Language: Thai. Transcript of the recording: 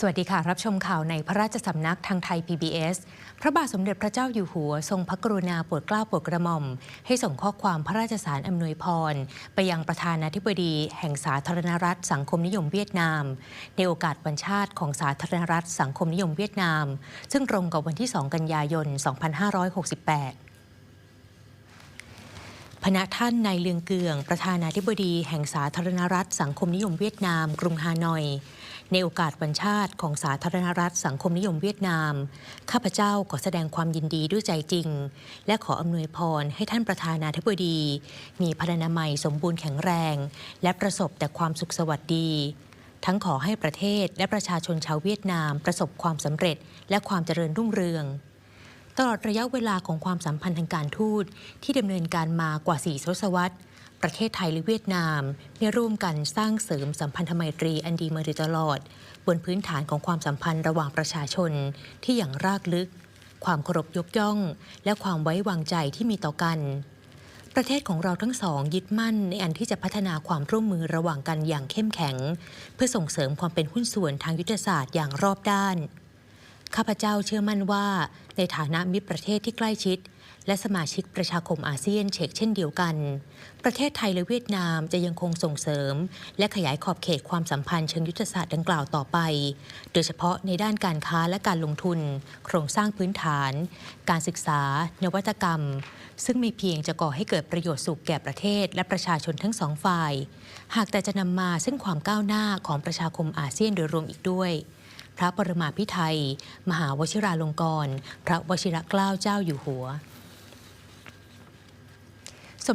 สวัสดีค่ะ รับชมข่าวในพระราชสำนักทางไทย PBS พระบาทสมเด็จพระเจ้าอยู่หัว ทรงพระกรุณาโปรดเกล้าโปรดกระหม่อม ให้ส่งข้อความพระราชสารอำนวยพร ไปยังประธานาธิบดีแห่งสาธารณรัฐ สังคมนิยมเวียดนาม ในโอกาสวันชาติของสาธารณรัฐ สังคมนิยมเวียดนาม ซึ่งตรงกับวันที่ 2 กันยายน 2568พณะท่านนายเลืองเกือง ประธานาธิบดีแห่งสาธารณรัฐ สังคมนิยมเวียดนาม กรุงฮานอย ในโอกาสวันชาติของสาธารณรัฐสังคมนิยมเวียดนาม ข้าพเจ้าขอแสดงความยินดีด้วยใจจริง และขออำนวยพรให้ท่านประธานาธิบดี มีพลานามัยสมบูรณ์แข็งแรง และประสบแต่ความสุขสวัสดี ทั้งขอให้ประเทศและประชาชนชาวเวียดนาม ประสบความสำเร็จและความเจริญรุ่งเรืองตลอดระยะเวลาของความสัมพันธ์ทางการทูตที่ดำเนินการมากว่า 4 ทศวรรษ ประเทศไทยและเวียดนามได้ร่วมกันสร้างเสริมสัมพันธไมตรีอันดีมาโดยตลอด บนพื้นฐานของความสัมพันธ์ระหว่างประชาชนที่อย่างรากลึก ความเคารพยกย่อง และความไว้วางใจที่มีต่อกัน ประเทศของเราทั้งสองยึดมั่นในอันที่จะพัฒนาความร่วมมือระหว่างกันอย่างเข้มแข็ง เพื่อส่งเสริมความเป็นหุ้นส่วนทางยุทธศาสตร์อย่างรอบด้านข้าพเจ้าเชื่อมั่นว่า ในฐานะมิตรประเทศที่ใกล้ชิด และสมาชิกประชาคมอาเซียนเชกเช่นเดียวกัน ประเทศไทยและเวียดนามจะยังคงส่งเสริม และขยายขอบเขตความสัมพันธ์เชิงยุทธศาสตร์ดังกล่าวต่อไป โดยเฉพาะในด้านการค้าและการลงทุน โครงสร้างพื้นฐาน การศึกษา นวัตกรรม ซึ่งไม่เพียงจะก่อให้เกิดประโยชน์สุขแก่ประเทศ และประชาชนทั้งสองฝ่าย หากแต่จะนำมาซึ่งความก้าวหน้าของประชาคมอาเซียนโดยรวมอีกด้วยพระปรมาภิไธยมหาวชิราลงกรณ์พระวชิรเกล้าเจ้าอยู่หัว